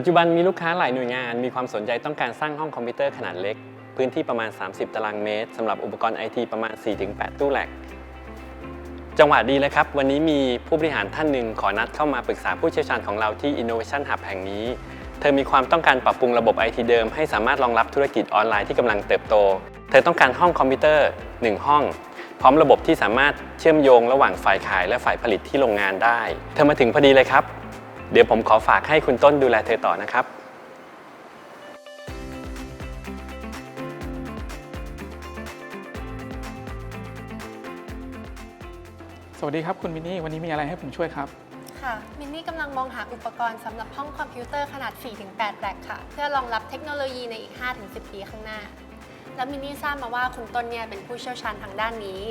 ปัจจุบันมีลูกค้าหลายหน่วยงาน มีความสนใจต้องการสร้างห้องคอมพิวเตอร์ขนาดเล็ก พื้นที่ประมาณ 30 ตารางเมตรสำหรับอุปกรณ์ไอทีประมาณ 4-8 ตู้แหลกจังหวะดีเลยครับ วันนี้มีผู้บริหารท่านหนึ่งขอนัดเข้ามาปรึกษาผู้เชี่ยวชาญของเราที่ Innovation Hub แห่งนี้ เธอมีความต้องการปรับปรุงระบบไอทีเดิมให้สามารถรองรับธุรกิจออนไลน์ที่กำลังเติบโต เธอต้องการห้องคอมพิวเตอร์ 1 ห้อง พร้อมระบบที่สามารถเชื่อมโยงระหว่างฝ่ายขายและฝ่ายผลิตที่โรงงานได้ เธอมาถึงพอดีเลยครับ เดี๋ยวผมขอฝากให้คุณต้นดูแลเธอต่อนะครับ สวัสดีครับคุณมินนี่ วันนี้มีอะไรให้ผมช่วยครับ ค่ะ มินนี่กำลังมองหาอุปกรณ์สำหรับห้องคอมพิวเตอร์ขนาด 4-8 แร็กค่ะ เพื่อรองรับเทคโนโลยีในอีก 5-10 ปีข้างหน้า แล้วมินนี่ทราบมาว่าคุณต้นเนี่ยเป็นผู้เชี่ยวชาญทางด้านนี้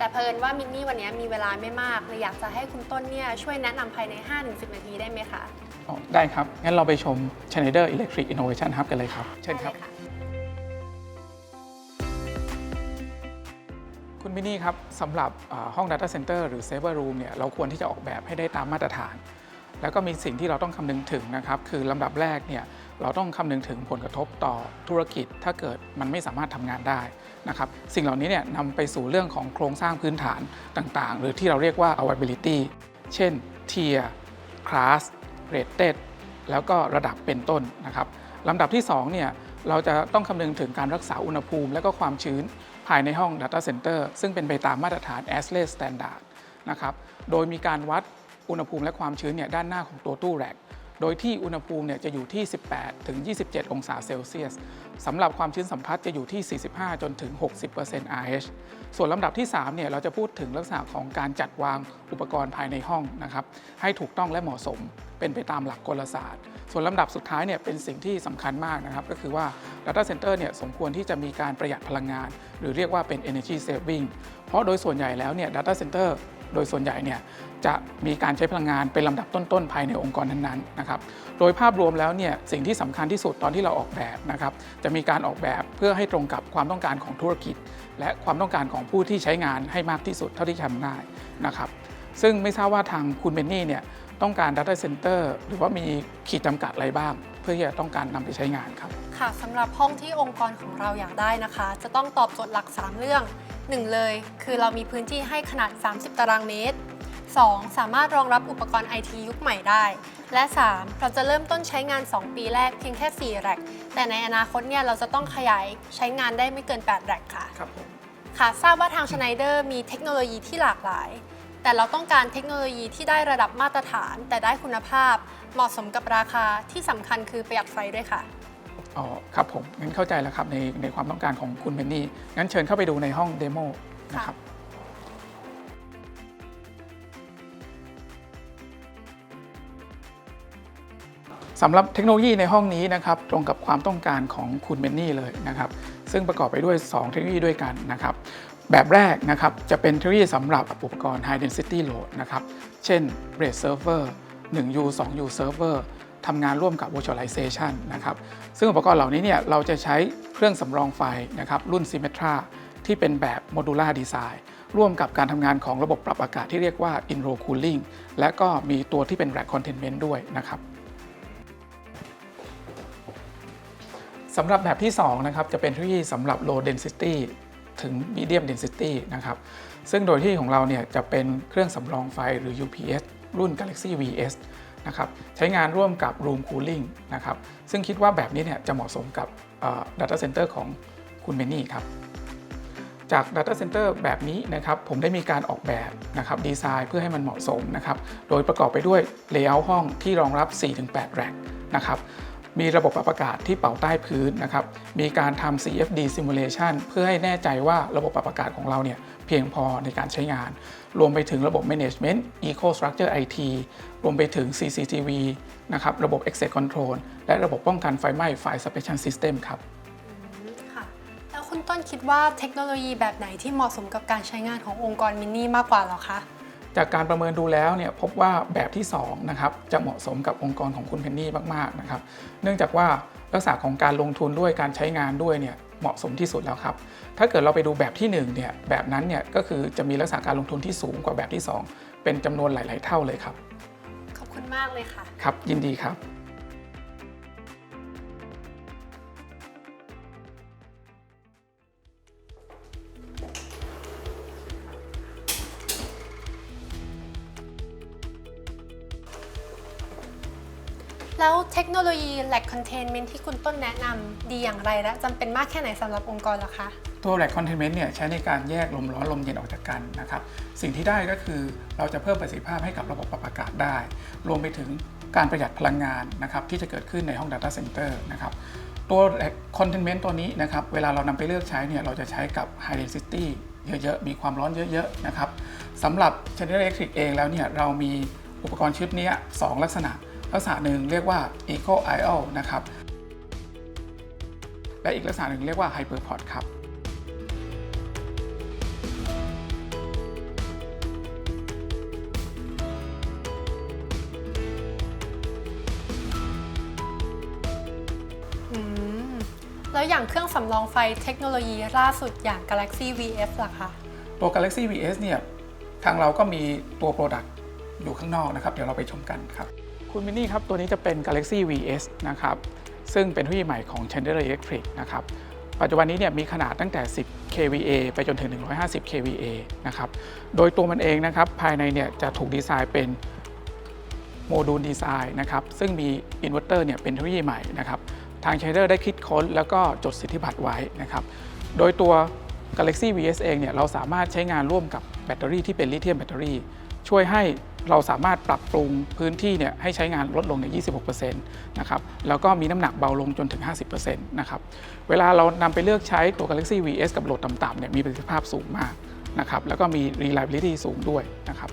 แต่เพิ่นว่ามินนี่วันนี้มีเวลาไม่มากเลยอยากจะให้คุณต้นเนี่ยช่วยแนะนำภายใน 5-10 นาทีได้ไหมคะอ๋อได้ครับ งั้นเราไปชม Schneider Electric Innovation Hub กันเลยครับ เชิญครับ ได้ลยะ คุณมินนี่ครับสำหรับอ่าห้อง Data Center หรือ Server Room เนี่ยเราควรที่จะออกแบบให้ได้ตามมาตรฐาน แล้วก็มีสิ่งที่เราต้องคำนึงถึงนะครับ คือลำดับแรกเนี่ย เราต้องคำนึงถึงผลกระทบต่อธุรกิจ ถ้าเกิดมันไม่สามารถทำงานได้นะครับสิ่งเหล่านี้เนี่ยนำไปสู่เรื่องของโครงสร้างพื้นฐานต่างๆ หรือที่เราเรียกว่า availability เช่น tier class rated แล้วก็ระดับเป็นต้นนะครับลำดับที่2เนี่ยเราจะต้องคำนึงถึงการรักษาอุณหภูมิ และก็ความชื้นภายในห้อง Data Center ซึ่งเป็นไปตามมาตรฐาน ASLE Standard นะครับ โดยมีการวัดอุณหภูมิและความชื้นเนี่ยด้านหน้าของตัวตู้แร็ก โดยที่อุณหภูมิเนี่ยจะอยู่ที่ 18 ถึง 27 องศาเซลเซียสสำหรับความชื้นสัมผัสจะอยู่ที่ 45 จนถึง 60% RH ส่วนลำดับที่3เนี่ยเราจะพูดถึงลักษณะของการจัดวางอุปกรณ์ภายในห้องนะครับให้ถูกต้องและเหมาะสม เป็นไปตามหลักกลศาสตร์ ส่วนลำดับสุดท้ายเนี่ยเป็นสิ่งที่สำคัญมากนะครับก็คือว่า Data Center เนี่ยสมควรที่จะมีการประหยัดพลังงาน หรือเรียกว่าเป็น energy saving เพราะโดยส่วนใหญ่แล้วเนี่ย Data Center โดยส่วนใหญ่เนี่ยจะมีการใช้พลังงานเป็นลำดับต้นๆภายในองค์กรนั้นๆนะครับ โดยภาพรวมแล้วเนี่ยสิ่งที่สำคัญที่สุดตอนที่เราออกแบบนะครับจะมีการออกแบบเพื่อให้ตรงกับความต้องการของธุรกิจ และความต้องการของผู้ที่ใช้งานให้มากที่สุดเท่าที่ทำได้นะครับ ซึ่งไม่ทราบว่าทางคุณเบนนี่เนี่ยต้องการ Data Center หรือว่ามีขีดจำกัดอะไรบ้าง เพื่อที่จะต้องการนำไปใช้งานครับค่ะสำหรับห้องที่องค์กรของเราอยากได้นะคะ จะต้องตอบโจทย์หลัก 3 เรื่อง 1 เลย คือเรามีพื้นที่ให้ขนาด 30 ตารางเมตร 2. สามารถรองรับอุปกรณ์ไอทียุคใหม่ได้ และ 3. เราจะเริ่มต้นใช้งาน 2 ปีแรกเพียงแค่ 4 แร็กแต่ในอนาคตเนี่ยเราจะต้องขยายใช้งานได้ไม่เกิน 8 แร็กค่ะครับผมค่ะทราบว่าทาง Schneider มีเทคโนโลยีที่หลากหลาย แต่เราต้องการเทคโนโลยีที่ได้ระดับมาตรฐาน แต่ได้คุณภาพ เหมาะสมกับราคาที่สำคัญคือประหยัดไฟด้วยค่ะ อ๋อครับผมงั้นเข้าใจแล้วครับในในความต้องการของคุณเบนนี่งั้นเชิญเข้าไปดูในห้องเดโมนะครับ สำหรับเทคโนโลยีในห้องนี้นะครับ ตรงกับความต้องการของคุณเบนนี่เลยนะครับ ซึ่งประกอบไปด้วย 2 เทคโนโลยีด้วยกันนะครับ แบบแรกนะครับ จะเป็นเทคโนโลยีสำหรับอุปกรณ์ High Density Load นะครับ เช่น RAID Server 1U 2U Server ทำงานร่วมกับ Virtualization นะครับ ซึ่งอุปกรณ์เหล่านี้เนี่ยเราจะใช้เครื่องสำรองไฟนะครับรุ่น Symmetra ที่เป็นแบบ Modular Design ร่วมกับการทำงานของระบบปรับอากาศที่เรียกว่า In-Ro Cooling และก็มีตัวที่เป็น Rack Containment ด้วยนะครับสำหรับแบบที่2นะครับจะเป็นเทคโนโลยีสำหรับ low density ถึง medium density นะครับซึ่งโดยที่ของเราเนี่ยจะเป็นเครื่องสำรองไฟหรือ UPS รุ่น Galaxy VS นะครับใช้งานร่วมกับ room cooling นะครับซึ่งคิดว่าแบบนี้เนี่ยจะเหมาะสมกับ data center ของคุณเมนี่ครับจาก Data Center แบบนี้นะครับผมได้มีการออกแบบนะครับดีไซน์เพื่อให้มันเหมาะสมนะครับโดยประกอบไปด้วย Layout ห้องที่รองรับ 4-8 แร็กนะครับมีระบบปรับอากาศที่เป่าใต้พื้นนะครับ มีการทำ CFD simulation เพื่อให้แน่ใจว่าระบบปรับอากาศของเราเนี่ยเพียงพอในการใช้งาน รวมไปถึงระบบ management eco structure IT รวมไปถึง CCTV นะครับ ระบบ access control และระบบป้องกันไฟไหม้ fire suppression system ครับค่ะ แล้วคุณต้นคิดว่าเทคโนโลยีแบบไหนที่เหมาะสมกับการใช้งานขององค์กรมินนี่มากกว่าเหรอคะ จากการประเมินดูแล้วเนี่ยพบว่าแบบที่2นะครับจะเหมาะสมกับองค์กรของคุณเพนนี่มากๆนะครับ เนื่องจากว่าลักษณะของการลงทุนด้วยการใช้งานด้วยเนี่ย เหมาะสมที่สุดแล้วครับ ถ้าเกิดเราไปดูแบบที่1เนี่ยแบบนั้นเนี่ยก็คือจะมีลักษณะการลงทุนที่สูงกว่าแบบที่ 2 เป็นจำนวนหลาย ๆ เท่าเลยครับ ขอบคุณมากเลยค่ะ ครับยินดีครับ แล้วเทคโนโลยี Lag Containment ที่คุณต้นแนะนำดีอย่างไรและจำเป็นมากแค่ไหนสำหรับองค์กรล่ะคะ ตัว Rack Containment เนี่ยใช้ในการแยกลมร้อนลมเย็นออกจากกันนะครับสิ่งที่ได้ก็คือเราจะเพิ่มประสิทธิภาพให้กับระบบปรับอากาศได้ รวมไปถึงการประหยัดพลังงานนะครับที่จะเกิดขึ้นในห้อง Data Center นะครับตัว Rack Containment ตัวนี้นะครับเวลาเรานำไปเลือกใช้เนี่ยเราจะใช้กับ High Density เยอะๆ มีความร้อนเยอะๆ นะครับสำหรับ General Electric เองแล้วเนี่ยเรามีอุปกรณ์ชุดนี้ยสองลักษณะ ลักษณะหนึ่งเรียกว่า Eco IO นะครับ และอีกลักษณะหนึ่งเรียกว่า HyperPod ครับอืมแล้วอย่างเครื่องสำรองไฟเทคโนโลยีล่าสุดอย่าง Galaxy VF ล่ะคะ ตัว Galaxy VS เนี่ย ทางเราก็มีตัว Product อยู่ข้างนอกนะครับ เดี๋ยวเราไปชมกันครับ คุณมินนี่ครับ ตัวนี้จะเป็น Galaxy VS นะครับ ซึ่งเป็นเทคโนโลยีใหม่ของ Chandler Electric นะครับ ปัจจุบันนี้เนี่ยมีขนาดตั้งแต่ 10 kVA ไปจนถึง 150 kVA นะครับ โดยตัวมันเองนะครับ ภายในเนี่ยจะถูกดีไซน์เป็นโมดูลดีไซน์นะครับ ซึ่งมีอินเวอร์เตอร์เนี่ยเป็นเทคโนโลยีใหม่นะครับ ทาง Chandler ได้คิดค้นแล้วก็จดสิทธิบัตรไว้นะครับ โดยตัว Galaxy VS เองเนี่ยเราสามารถใช้งานร่วมกับแบตเตอรี่ที่เป็นลิเธียมแบตเตอรี่ช่วยให้ เราสามารถปรับปรุงพื้นที่เนี่ยให้ใช้งานลดลงใน 26%นะครับแล้วก็มีน้ำหนักเบาลงจนถึง 50%นะครับเวลาเรานำไปเลือกใช้ตัว Galaxy VS กับโหลดต่ำๆเนี่ยมีประสิทธิภาพสูงมากนะครับแล้วก็มี reliability สูงด้วยนะครับ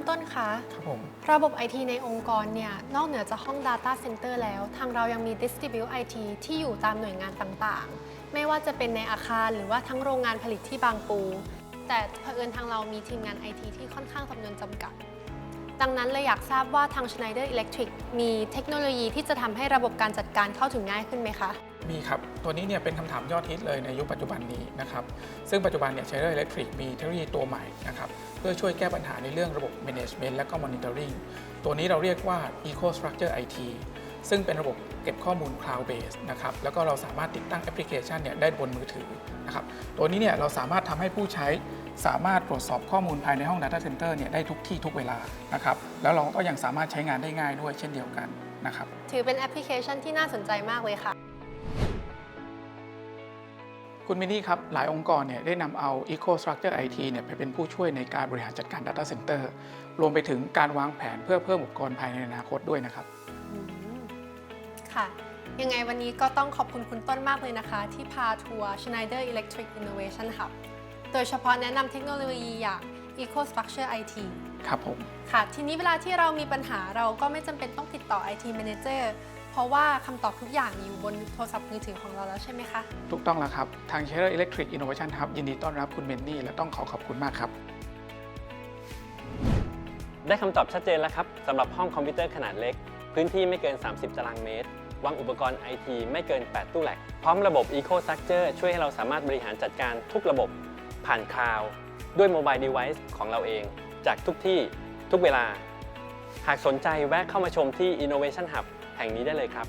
คุณต้นคะ ครับผม ระบบ IT ในองค์กรเนี่ย นอกเหนือจากห้อง Data Center แล้ว ทางเรายังมี Distribute IT ที่อยู่ตามหน่วยงานต่างๆ ไม่ว่าจะเป็นในอาคารหรือว่าทั้งโรงงานผลิตที่บางปู แต่เผอิญทางเรามีทีมงาน IT ที่ค่อนข้างจำนวนจำกัด ดังนั้นเลยอยากทราบว่าทาง Schneider Electric มีเทคโนโลยีที่จะทำให้ระบบการจัดการเข้าถึงง่ายขึ้นไหมคะ มีครับ ตัวนี้เนี่ยเป็นคำถามยอดฮิตเลยในยุคปัจจุบันนี้นะครับ ซึ่งปัจจุบันเนี่ย Schneider Electric มีเทคโนโลยีตัวใหม่นะครับ เพื่อช่วยแก้ปัญหาในเรื่องระบบ Management และก็ Monitoring ตัวนี้เราเรียกว่า Eco Structure IT ซึ่งเป็นระบบเก็บข้อมูล Cloud Base นะครับ แล้วก็เราสามารถติดตั้งแอปพลิเคชันเนี่ยได้บนมือถือนะครับ ตัวนี้เนี่ยเราสามารถทำให้ผู้ใช้สามารถตรวจสอบข้อมูลภายในห้อง Data Center เนี่ยได้ทุกที่ทุกเวลานะครับ แล้วเราก็ยังสามารถใช้งานได้ง่ายด้วยเช่นเดียวกันนะครับ ถือเป็นแอปพลิเคชันที่น่าสนใจมากเลยค่ะ คุณมินนี่ครับ หลายองค์กรเนี่ยได้นำเอา Eco Structure IT เนี่ยไปเป็นผู้ช่วยในการบริหารจัดการ Data Center รวมไปถึงการวางแผนเพื่อเพิ่มอุปกรณ์ภายในอนาคตด้วยนะครับอืม ค่ะ ยังไงวันนี้ก็ต้องขอบคุณคุณต้นมากเลยนะคะ ที่พาทัวร์ Schneider Electric Innovation Hub โดยเฉพาะแนะนำเทคโนโลยีอย่าง Eco Structure IT ครับผม ค่ะ ทีนี้เวลาที่เรามีปัญหาเราก็ไม่จำเป็นต้องติดต่อ IT Manager เพราะว่าคำตอบทุกอย่างอยู่บนโทรศัพท์มือถือของเราแล้วใช่ไหมคะ ถูกต้องแล้วครับ ทาง Schneider Electric Innovation Hub ยินดีต้อนรับคุณเมนนี่ และต้องขอขอบคุณมากครับ ได้คำตอบชัดเจนแล้วครับสำหรับห้องคอมพิวเตอร์ขนาดเล็ก พื้นที่ไม่เกิน 30 ตารางเมตร วางอุปกรณ์ไอทีไม่เกิน 8 ตู้แหลก พร้อมระบบ Eco Structure ช่วยให้เราสามารถบริหารจัดการทุกระบบผ่านคลาวด์ด้วยโมบายเดเวิ์ของเราเอง จากทุกที่ทุกเวลา หากสนใจแวะเข้ามาชมที่ Innovation Hub แห่งนี้ได้เลยครับ